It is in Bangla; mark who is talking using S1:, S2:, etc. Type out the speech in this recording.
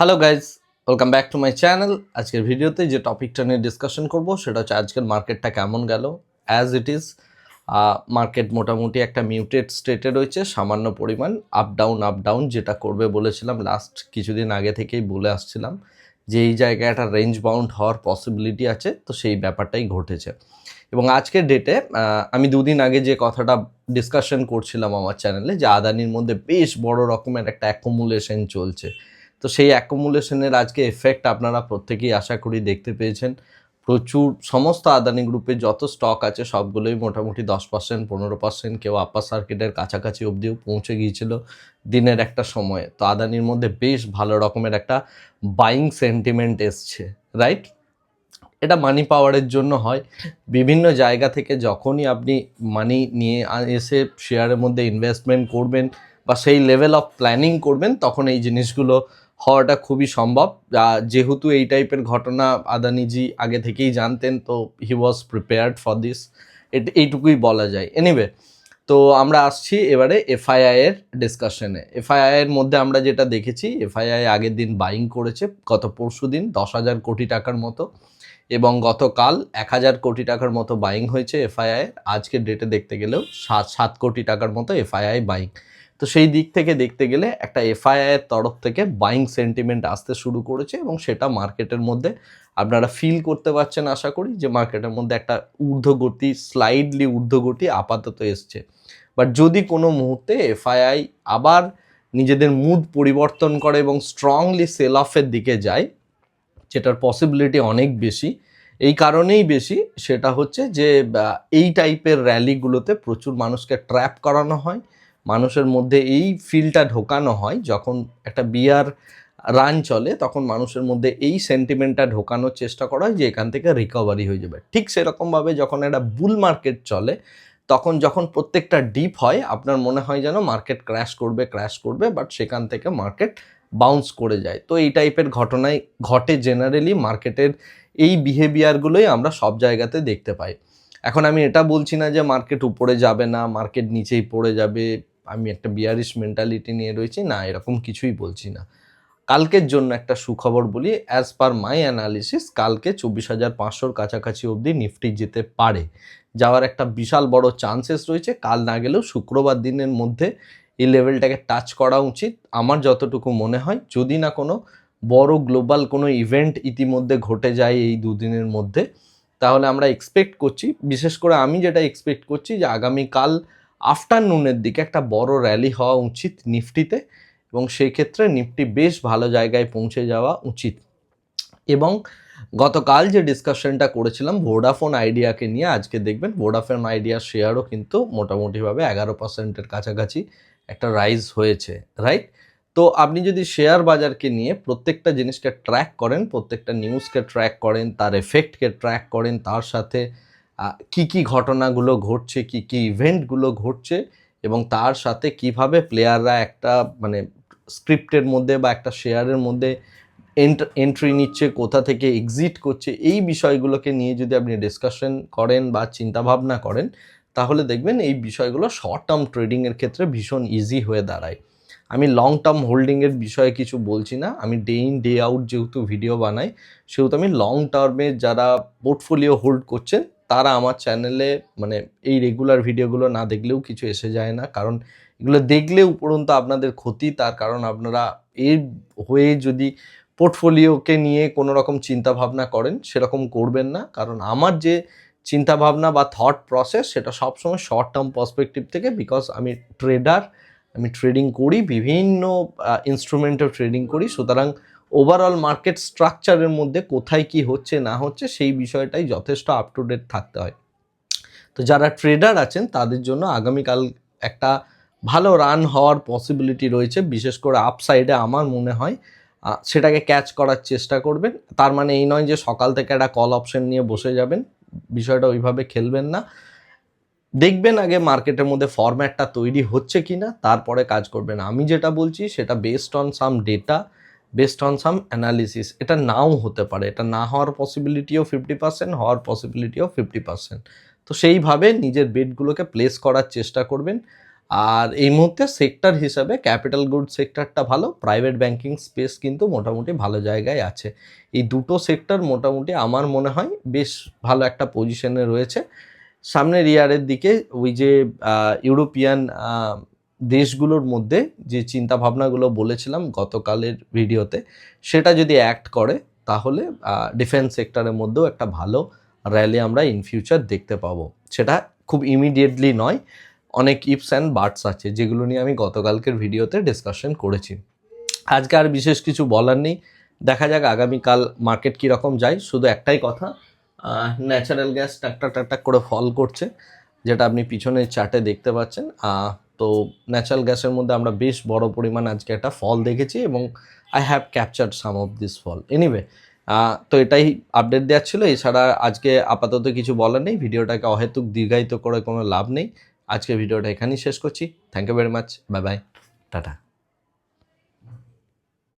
S1: Hello guys welcome back to my channel আজকের ভিডিওতে যে টপিকটা নিয়ে ডিসকাশন করব, সেটা হচ্ছে আজকের মার্কেটটা কেমন গেল? অ্যাজ ইট ইজ মার্কেট মোটামুটি একটা মিউটেড স্টেটে রয়েছে, সামান্য পরিমাণ আপ ডাউন আপ ডাউন যেটা করবে বলেছিলাম লাস্ট কিছুদিন আগে থেকেই বলে আসছিলাম যে এই জায়গায় একটা রেঞ্জ বাউন্ড হওয়ার পসিবিলিটি আছে, তো সেই ব্যাপারটাই ঘটেছে। এবং আজকের ডেটে আমি দুদিন আগে যে কথাটা ডিসকাশন করছিলাম আমার চ্যানেলে যে আদানির মধ্যে বেশ বড় রকমের একটা অ্যাকোমুলেশন চলছে। তো সেই অ্যাকোমুলেশনের আজকে এফেক্ট আপনারা প্রত্যেকেই আশা করি দেখতে পেয়েছেন। প্রচুর সমস্ত আদানি গ্রুপের যত স্টক আছে, সবগুলোই মোটামুটি দশ পার্সেন্ট পনেরো পার্সেন্ট কেউ আপার সার্কিটের কাছাকাছি অবধিও পৌঁছে গিয়েছিল দিনের একটা সময়ে। তো আদানির মধ্যে বেশ ভালো রকমের একটা বাইং সেন্টিমেন্ট এসছে রাইট এটা মানি পাওয়ারের জন্য হয়। বিভিন্ন জায়গা থেকে যখনই আপনি মানি নিয়ে এসে শেয়ারের মধ্যে ইনভেস্টমেন্ট করবেন বা সেই লেভেল অফ প্ল্যানিং করবেন, তখন এই জিনিসগুলো হওয়াটা খুবই সম্ভব। যেহেতু এই টাইপের ঘটনা আদানিজি আগে থেকেই জানতেন, তো he was prepared for this এইটুকুই বলা যায়। এনিওয়ে তো আমরা আসছি এবারে এফআইআই এর ডিসকাশনে এফআইআই এর মধ্যে আমরা যেটা দেখেছি এফআইআই আগের দিন বাইং করেছে গত পরশু দিন, দশ হাজার কোটি টাকার মতো। এবং গতকাল এক হাজার কোটি টাকার মতো বাইং হয়েছে এফআইআই আজকের ডেটে দেখতে গেলেও সাত সাত কোটি টাকার মতো এফআইআই বাইং তো সেই দিক থেকে দেখতে গেলে একটা এফআইআই এর তরফ থেকে বাইং সেন্টিমেন্ট আসতে শুরু করেছে এবং সেটা মার্কেটের মধ্যে আপনারা ফিল করতে পারছেন আশা করি যে মার্কেটের মধ্যে একটা ঊর্ধ্বগতি স্লাইডলি ঊর্ধ্বগতি আপাতত এসছে। বাট যদি কোনো মুহূর্তে এফআইআই আবার নিজেদের মুড পরিবর্তন করে এবং স্ট্রংলি সেল অফের দিকে যায়, যেটার পসিবিলিটি অনেক বেশি, এই কারণেই বেশি, সেটা হচ্ছে যে এই টাইপের র্যালিগুলোতে প্রচুর মানুষকে ট্র্যাপ করানো হয়। মানুষের মধ্যে এই ফিলটা ঢোকানো হয় যখন একটা বিয়ার রান চলে, তখন মানুষের মধ্যে এই সেন্টিমেন্টটা ঢোকানোর চেষ্টা করা হয় যে এখান থেকে রিকভারি হয়ে যাবে। ঠিক সেরকমভাবে যখন একটা বুল মার্কেট চলে, তখন যখন প্রত্যেকটা ডিপ হয়, আপনার মনে হয় যেন মার্কেট ক্র্যাশ করবে ক্র্যাশ করবে বাট সেখান থেকে মার্কেট বাউন্স করে যায়। তো এই টাইপের ঘটনাই ঘটে জেনারেলি মার্কেটের এই বিহেভিয়ারগুলোই আমরা সব জায়গাতে দেখতে পাই। এখন আমি এটা বলছি না যে মার্কেট উপরে যাবে না মার্কেট নিচেই পড়ে যাবে আমি একটা বিয়ারিশ মেন্টালিটি নিয়ে রয়েছি, না, এরকম কিছুই বলছি না। কালকের জন্য একটা সুখবর বলি অ্যাজ পার মাই অ্যানালিসিস কালকে চব্বিশ হাজার পাঁচশোর কাছাকাছি অবধি নিফটি যেতে পারে। যাওয়ার একটা বিশাল বড় চান্সেস রয়েছে, কাল না গেলেও শুক্রবার দিনের মধ্যে এই লেভেলটাকে টাচ করা উচিত। আমার যতটুকু মনে হয়, যদি না কোনো বড় গ্লোবাল কোনো ইভেন্ট ইতিমধ্যে ঘটে যায় এই দুদিনের মধ্যে, তাহলে আমরা এক্সপেক্ট করছি। বিশেষ করে আমি যেটা এক্সপেক্ট করছি যে আগামীকাল আফটারনুনের দিকে একটা বড় র্যালি হওয়া উচিত নিফটিতে এবং সেই ক্ষেত্রে নিফটি বেশ ভালো জায়গায় পৌঁছে যাওয়া উচিত। এবং গতকাল যে ডিসকাশনটা করেছিলাম ভোডাফোন আইডিয়াকে নিয়ে, আজকে দেখবেন ভোডাফোন আইডিয়া শেয়ারও কিন্তু মোটামুটিভাবে এগারো পার্সেন্টের কাছাকাছি একটা রাইজ হয়েছে রাইট তো আপনি যদি শেয়ার বাজারকে নিয়ে প্রত্যেকটা জিনিসকে ট্র্যাক করেন, প্রত্যেকটা নিউজকে ট্র্যাক করেন, তার এফেক্টকে ট্র্যাক করেন, তার সাথে কি কি ঘটনাগুলো ঘটছে, কি কি ইভেন্টগুলো ঘটছে এবং তার সাথে কীভাবে প্লেয়াররা একটা মানে স্ক্রিপ্টের মধ্যে বা একটা শেয়ারের মধ্যে এন্ট্রি নিচ্ছে, কোথা থেকে এক্সিট করছে, এই বিষয়গুলোকে নিয়ে যদি আপনি ডিসকাশন করেন বা চিন্তাভাবনা করেন, তাহলে দেখবেন এই বিষয়গুলো শর্ট টার্ম ট্রেডিংয়ের ক্ষেত্রে ভীষণ ইজি হয়ে দাঁড়ায়। আমি লং টার্ম হোল্ডিংয়ের বিষয়ে কিছু বলছি না, আমি ডে ইন ডে আউট যেহেতু ভিডিও বানাই, সেহেতু আমি লং টার্মে যারা পোর্টফোলিও হোল্ড করছেন তারা আমার চ্যানেলে মানে এই রেগুলার ভিডিওগুলো না দেখলেও কিছু এসে যায় না। কারণ এগুলো দেখলে উপরন্তু আপনাদের ক্ষতি, তার কারণ আপনারা এর হয়ে যদি পোর্টফোলিওকে নিয়ে কোনো রকম চিন্তা ভাবনা করেন, সেরকম করবেন না। কারণ আমার যে চিন্তা ভাবনা বা থট প্রসেস সেটা সবসময় শর্ট টার্ম পার্সপেক্টিভ থেকে বিকজ আমি ট্রেডার আমি ট্রেডিং করি, বিভিন্ন ইনস্ট্রুমেন্টেও ট্রেডিং করি। সুতরাং ওভারঅল মার্কেট স্ট্রাকচারের মধ্যে কোথায় কি হচ্ছে, না হচ্ছে, সেই বিষয়টাই যথেষ্ট আপ টু ডেট থাকতে হয়। তো যারা ট্রেডার আছেন, তাদের জন্য আগামীকাল একটা ভালো রান হওয়ার পসিবিলিটি রয়েছে। বিশেষ করে আপসাইডে আমার মনে হয় সেটাকে ক্যাচ করার চেষ্টা করবেন। তার মানে এই নয় যে সকাল থেকে একটা কল অপশন নিয়ে বসে যাবেন। বিষয়টা ওইভাবে খেলবেন না। দেখবেন আগে মার্কেটের মধ্যে ফরম্যাটটা তৈরি হচ্ছে কি না তারপরে কাজ করবেন। আমি যেটা বলছি, সেটা based on some data based on some analysis এটা নাও হতে পারে। এটা না হওয়ার পসিবিলিটিও ফিফটি পার্সেন্ট হওয়ার পসিবিলিটিও ফিফটি পার্সেন্ট তো সেইভাবে নিজের বেডগুলোকে প্লেস করার চেষ্টা করবেন। আর এই মুহূর্তে সেক্টর হিসাবে ক্যাপিটাল গুড সেক্টরটা ভালো প্রাইভেট ব্যাংকিং স্পেস কিন্তু মোটামুটি ভালো জায়গায় আছে। এই দুটো সেক্টর মোটামুটি আমার মনে হয় বেশ ভালো একটা পজিশনে রয়েছে। সামনের ইয়ারের দিকে ওই যে ইউরোপিয়ান দেশগুলোর মধ্যে যে চিন্তা ভাবনাগুলো বলেছিলাম গতকালের ভিডিওতে, সেটা যদি অ্যাক্ট করে, তাহলে ডিফেন্স সেক্টরের মধ্যেও একটা ভালো র্যালি আমরা ইন ফিউচার দেখতে পাবো। সেটা খুব ইমিডিয়েটলি নয়, অনেক ইপস অ্যান্ড বার্ডস আছে, যেগুলো নিয়ে আমি গতকালকের ভিডিওতে ডিসকাশন করেছি। আজকে আর বিশেষ কিছু বলার নেই, দেখা যাক আগামীকাল মার্কেট কীরকম যায়। শুধু একটাই কথা ন্যাচারাল গ্যাস টাকটাক টাকটাক করে ফল করছে, যেটা আপনি পিছনের চার্টে দেখতে পাচ্ছেন। তো ন্যাচারাল গ্যাসের মধ্যে আমরা বেশ বড় পরিমাণ আজকে একটা ফল দেখেছি এবং I have captured some of this fall anyway তো এটাই আপডেট দেওয়ার ছিল। এছাড়া আজকে আপাতত কিছু বলার নেই। ভিডিওটাকে অহেতুক দীর্ঘায়িত করে কোনো লাভ নেই। আজকে ভিডিওটা এখানেই শেষ করছি। Thank you very much bye bye tata